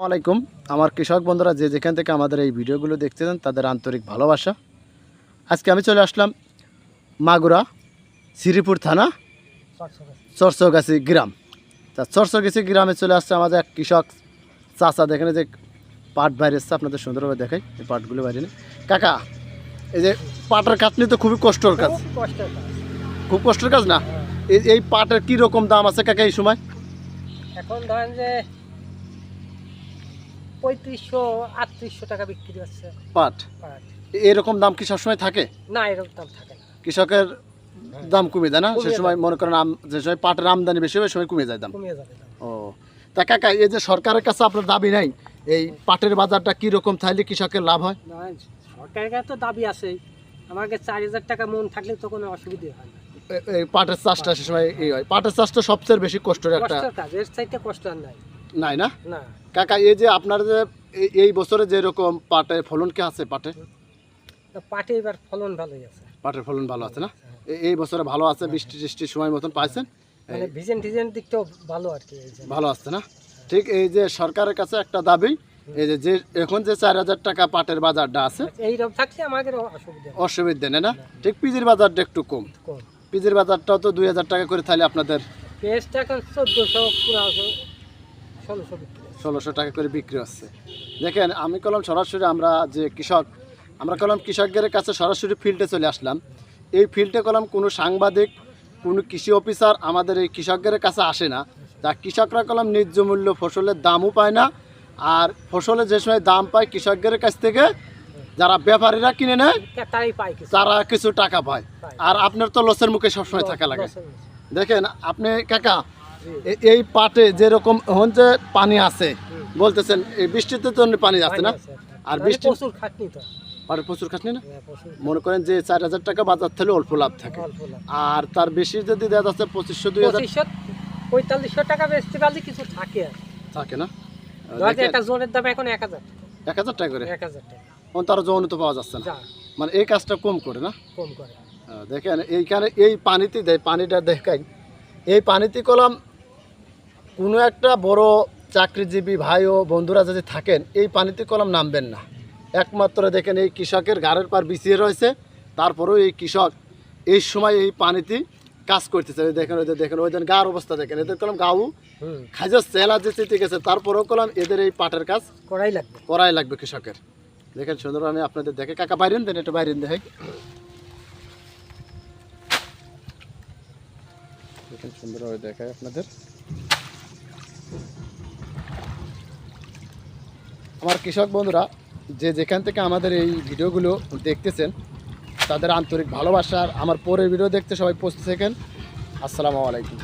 আলাইকুম আমার কৃষক বন্ধুরা যে যেখান থেকে আমাদের এই ভিডিওগুলো দেখতেছেন তাদের আন্তরিক ভালোবাসা। আজকে আমি চলে আসলাম মাগুরা শ্রীপুর থানা চরচগাছি গ্রাম। তা চরচগাছি গ্রামে চলে আসছে আমাদের এক কৃষক চাচা। দেখেন যে পাট বাইরে এসছে আপনাদের সুন্দরভাবে দেখাই এই পাটগুলো বাইরে নিয়ে। কাকা এই যে পাটের কাটনি তো খুবই কষ্টর কাজ। খুব কষ্টের কাজ। খুব কষ্টের কাজ না? এই এই পাটের কী রকম দাম আছে কাকা এই সময়? এখন ধরেন যে পঁয়ত্রিশশো আটত্রিশশো টাকা বিক্রি হচ্ছে। পাট? পাট। এরকম দাম কি সবসময় থাকে? না এরকম দাম থাকে না। কৃষকের দাম কমে যায় না? সে সময় মনে করেন আম- যে সময় পাটের আমদানি বেশি হবে সময় কমে যায় দাম। যাবে ও। তা কাকা এই যে সরকারের কাছে আপনার দাবি নাই এই পাটের বাজারটা কি রকম থাকলে কৃষকের লাভ হয়? সরকারের কাছে তো দাবি আছে আমাকে চার হাজার টাকা মন থাকলে তো কোনো অসুবিধা হয় না। পাটের চাষটা সে সময় এই হয়। পাটের চাষটা সবচেয়ে বেশি কষ্টের একটা কষ্টের কাজ এর চাইতে কষ্ট আর নাই। নাই না? কাকা এই যে আপনার যে এই- বছরে যেরকম পাটের ফলন কি আছে পাটে? পাটে এবার ফলন ভালোই আছে। পাটের ফলন ভালো আছে না? এ- এই বছরে ভালো আছে বৃষ্টি টিষ্টির সময় মতন পাইছেন? মানে ভিজেন টিজেন দিকটাও ভালো আর কি ভালো আসছে না? ঠিক এই যে সরকারের কাছে একটা দাবি এই যে এখন যে চার হাজার টাকা পাটের বাজারটা আছে এইরকম থাকলে আমাদের অসুবিধা অসুবিধা নেই না? ঠিক পিজির বাজারটা একটু কম। পিজির বাজারটাও তো দুই হাজার টাকা করে তাহলে আপনাদের এখন চোদ্দোশো ষোলোশো টাকা করে বিক্রি হচ্ছে। দেখেন আমি কলম সরাসরি আমরা যে কৃষক আমরা কলম কৃষকদের কাছে সরাসরি ফিল্ডে চলে আসলাম। এই ফিল্ডে কলম কোনো সাংবাদিক কোনো কৃষি অফিসার আমাদের এই কৃষকদের কাছে আসে না। তা কৃষকরা কলম ন্যায্য মূল্য ফসলের দামও পায় না আর ফসলের যে সময় দাম পায় কৃষকদের কাছ থেকে যারা ব্যাপারীরা কিনে নেয় তারা কিছু টাকা পায়। আর আপনার তো লসের মুখে সবসময় থাকা লাগে। দেখেন আপনি কাকা এই পাটে যেরকম যে পানি আছে। বলতেছেন এই বৃষ্টিতে তো পানি আছে না। আর বৃষ্টি প্রচুর খাটনি তো। পাটের প্রচুর খাটনি না? হ্যাঁ, মনে করেন যে চার হাজার টাকা বাজার থেকে অল্প লাভ থাকে। আর তার বেশি যদি দেওয়া যাচ্ছে পঁচিশশো দুই হাজার পঁয়তাল্লিশশো টাকা বেচতে পারলে কিছু থাকে থাকে না? ধর যে একটা জোনের দাম এখন এক হাজার এক হাজার টাকা করে? এক হাজার টাকা। তার যৌন তো পাওয়া যাচ্ছে না। মানে এই কাজটা কম করে না? কম করে। দেখেন এইখানে এই পানিতে দেয় পানিটা দেখাই। এই পানিতে কলম কোনো একটা বড় চাকরিজীবী ভাই ও বন্ধুরা যদি থাকেন এই পানিতে কলম নামবেন না। একমাত্র দেখেন এই কৃষকের গাড়ের পার বিছিয়ে রয়েছে তারপরেও এই কৃষক এই সময় এই পানিতে কাজ করতেছে। দেখেন ওই যে দেখেন ওই গার অবস্থা দেখেন এদের কলম গাউ খাইজা সেলা যে চিতে গেছে তারপরেও কলম এদের এই পাটের কাজ করাই লাগবে। করাই লাগবে কৃষকের। দেখেন সুন্দর আমি আপনাদের দেখে কাকা বাইরেন দেন একটু বাইরেন দেখে দেখেন সুন্দরভাবে দেখায় আপনাদের। আমার কৃষক বন্ধুরা, যে যেখান থেকে আমাদের এই ভিডিওগুলো দেখতেছেন, তাদের আন্তরিক ভালোবাসার আমার পরের ভিডিও দেখতে সবাই প্রস্তুত থাকেন। আসসালামু আলাইকুম।